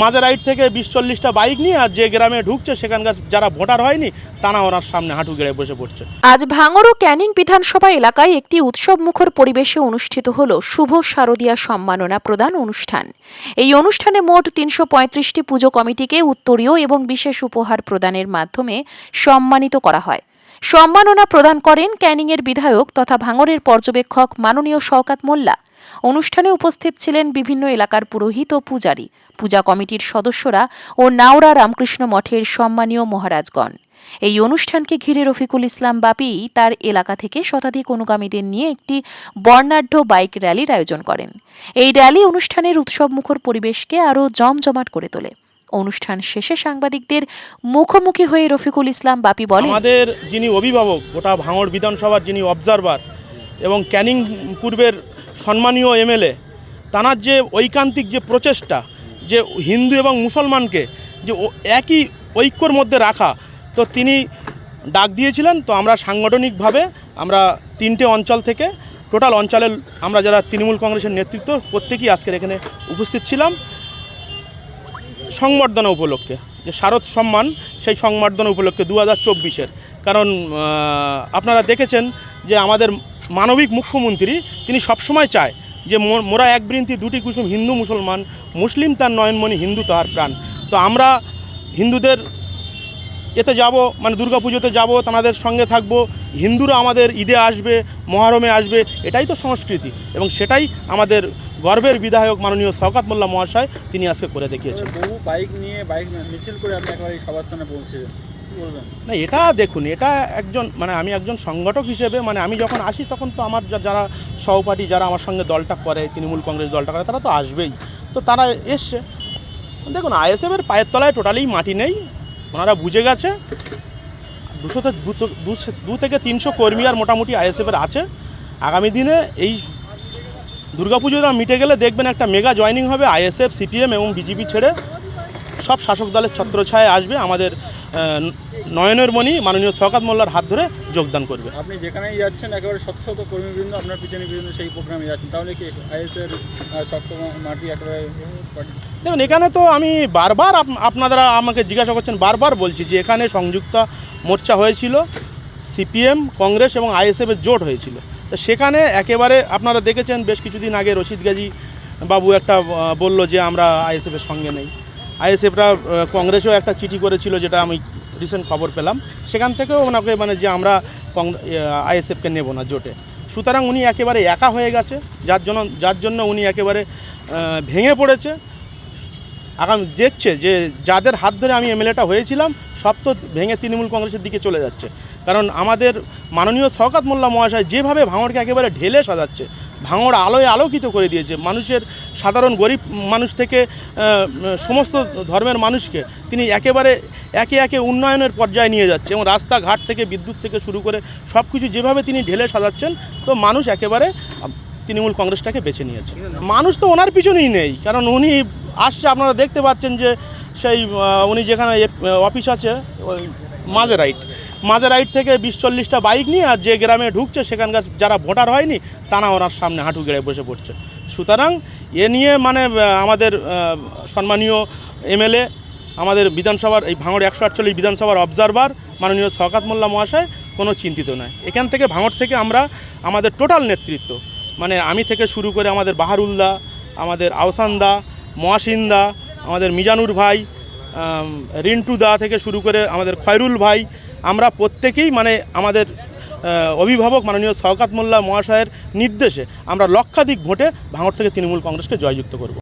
মাঝেরাইট থেকে বিশ চল্লিশটা বাইক নিয়ে আর যে গ্রামে ঢুকছে, সেখানকার যারা ভোটার হয়নি, তারা ওনার সামনে হাঁটু গেড়ে বসে পড়ছে। আজ ভাঙড় ও ক্যানিং বিধানসভা এলাকায় একটি উৎসব মুখর পরিবেশে অনুষ্ঠিত হল শুভ শারদীয়া সম্মাননা প্রদান অনুষ্ঠান। এই অনুষ্ঠানে মোট তিনশো পঁয়ত্রিশটি পুজো কমিটিকে উত্তরীয় এবং বিশেষ উপহার প্রদানের মাধ্যমে সম্মানিত করা হয়। সম্মাননা প্রদান করেন ক্যানিংয়ের বিধায়ক তথা ভাঙরের পর্যবেক্ষক মাননীয় শওকাত মোল্লা। অনুষ্ঠানে উপস্থিত ছিলেন বিভিন্ন এলাকার পুরোহিত ও পূজারী। পূজা কমিটির সদস্যরা ও নাওড়া রামকৃষ্ণ মঠের সম্মানীয় মহারাজগণ। এই অনুষ্ঠানকে ঘিরে রফিকুল ইসলাম বাপি তার এলাকা থেকে শতাধিক অনুগামীদের নিয়ে একটি বর্ণাঢ্য বাইক র্যালির আয়োজন করেন। এই র্যালি অনুষ্ঠানের উৎসবমুখর পরিবেশকে আরও জমজমাট করে তোলে। অনুষ্ঠান শেষে সাংবাদিকদের মুখোমুখি হয়ে রফিকুল ইসলাম বাপি বলেন, আমাদের যিনি অভিভাবক, গোটা ভাঙড় বিধানসভার যিনি অবজারভার এবং ক্যানিং পূর্বের সম্মানীয় এমএলএ তানার যে ঐকান্তিক যে প্রচেষ্টা যে হিন্দু এবং মুসলমানকে যে একই ঐক্যর মধ্যে রাখা, তো তিনি ডাক দিয়েছিলেন। তো আমরা সাংগঠনিকভাবে আমরা তিনটে অঞ্চল থেকে, টোটাল অঞ্চলের আমরা যারা তৃণমূল কংগ্রেসের নেতৃত্ব, প্রত্যেকেই আজকের এখানে উপস্থিত ছিলাম। সংবর্ধনা উপলক্ষে, যে শারদ সম্মান, সেই সংবর্ধনা উপলক্ষে দু হাজার চব্বিশের। কারণ আপনারা দেখেছেন যে আমাদের মানবিক মুখ্যমন্ত্রী, তিনি সবসময় চায় যে মোরা এক বৃন্তি, দুটি কুসুম হিন্দু মুসলমান, মুসলিম তার নয়নমণি, হিন্দু তাহার প্রাণ। তো আমরা হিন্দুদের এতে যাব মানে দুর্গাপুজোতে যাব, তাদের সঙ্গে থাকব, হিন্দুরা আমাদের ঈদে আসবে, মহারমে আসবে, এটাই তো সংস্কৃতি। এবং সেটাই আমাদের গর্বের বিধায়ক মাননীয় শওকাত মোল্লা মহাশয় তিনি আজকে করে দেখিয়েছেন। বহু বাইক নিয়ে বাইক মিছিল করে আপনি একেবারে এই সভাস্থানে বলবেন না, এটা দেখুন, এটা একজন মানে আমি একজন সংগঠক হিসেবে মানে আমি যখন আসি, তখন তো আমার যারা সহপাঠী, যারা আমার সঙ্গে দলটা করে, তৃণমূল কংগ্রেস দলটা করে, তারা তো আসবেই। তো তারা এসছে। দেখুন আইএসএফের পায়ের তলায় টোটালি মাটি নেই, ওনারা বুঝে গেছে। দুশো থেকে দু থেকে তিনশো কর্মী আর মোটামুটি আইএসএফের আছে। আগামী দিনে এই দুর্গাপুজোটা মিটে গেলে দেখবেন একটা মেগা জয়নিং হবে আইএসএফ, সিপিএম এবং বিজেপি ছেড়ে। সব শাসক দলের ছত্রছায়ায় আসবে। আমাদের নয়নের মণি মাননীয় শওকাত মোল্লার হাত ধরে যোগদান করবে। আপনি যেখানেই যাচ্ছেন একেবারে শত শত কর্মীবৃন্দ আপনার পিছনে পিছনে সেই প্রোগ্রামে যাচ্ছেন। তাহলে কি আইএসের শক্ত মাটি একেবারে দেখুন এখানে তো আমি বারবার আপ- আপনারা আমাকে জিজ্ঞাসা করছেন বারবার বলছি যে এখানে সংযুক্ত মোর্চা হয়েছিল সিপিএম কংগ্রেস এবং আইএসএফের জোট হয়েছিল। তো সেখানে একেবারে আপনারা দেখেছেন বেশ কিছুদিন আগে রশিদ গাজী বাবু একটা বলল যে আমরা আইএসএফের সঙ্গে নেই। আইএসএফরা কংগ্রেসেও একটা চিঠি করেছিল যেটা আমি রিসেন্ট খবর পেলাম। সেখান থেকেও ওনাকে মানে যে আমরা আইএসএফকে নেব না জোটে। সুতরাং উনি একেবারে একা হয়ে গেছে। যার জন্য যার জন্য উনি একেবারে ভেঙে পড়েছে। আগামী দেখছে যে যাদের হাত ধরে আমি এমএলএটা হয়েছিলাম, সব তো ভেঙে তৃণমূল কংগ্রেসের দিকে চলে যাচ্ছে। কারণ আমাদের মাননীয় শওকাত মোল্লা মহাশয় যেভাবে ভাঙড়কে একেবারে ঢেলে সাজাচ্ছে, ভাঙড় আলোয় আলোকিত করে দিয়েছে। মানুষের, সাধারণ গরিব মানুষ থেকে সমস্ত ধর্মের মানুষকে তিনি একেবারে একে একে উন্নয়নের পর্যায়ে নিয়ে যাচ্ছে এবং রাস্তাঘাট থেকে, বিদ্যুৎ থেকে শুরু করে সব কিছু যেভাবে তিনি ঢেলে সাজাচ্ছেন, তো মানুষ একেবারে তৃণমূল কংগ্রেসটাকে বেছে নিয়েছে। মানুষ তো ওনার পিছনেই নেই, কারণ উনি আসছে, আপনারা দেখতে পাচ্ছেন যে সেই উনি যেখানে অফিস আছে, ওই মাঝেরাইট মাঝেরাইট থেকে বিশ চল্লিশটা বাইক নিয়ে আর যে গ্রামে ঢুকছে, সেখানকার যারা ভোটার হয়নি, তারা ওনার সামনে হাঁটু গেড়ে বসে পড়ছে। সুতরাং এ নিয়ে মানে আমাদের সম্মানীয় এমএলএ, আমাদের বিধানসভার, এই ভাঙড় একশো আটচল্লিশ বিধানসভার অবজারভার মাননীয় শওকাত মোল্লা মহাশয়, কোনো চিন্তিত নয়। এখান থেকে ভাঙড় থেকে আমরা, আমাদের টোটাল নেতৃত্ব। মানে আমি থেকে শুরু করে আমাদের বাহারুল্লাহ আমাদের আওসানদা মহাসিন্দা, আমাদের মিজানুর ভাই রিন্টু দা থেকে শুরু করে আমাদের খয়রুল ভাই, আমরা প্রত্যেকেই মানে আমাদের অভিভাবক মাননীয় শওকাত মোল্লা মহাশয়ের নির্দেশে আমরা লক্ষাধিক ভোটে ভাঙড় থেকে তৃণমূল কংগ্রেসকে জয়যুক্ত করব।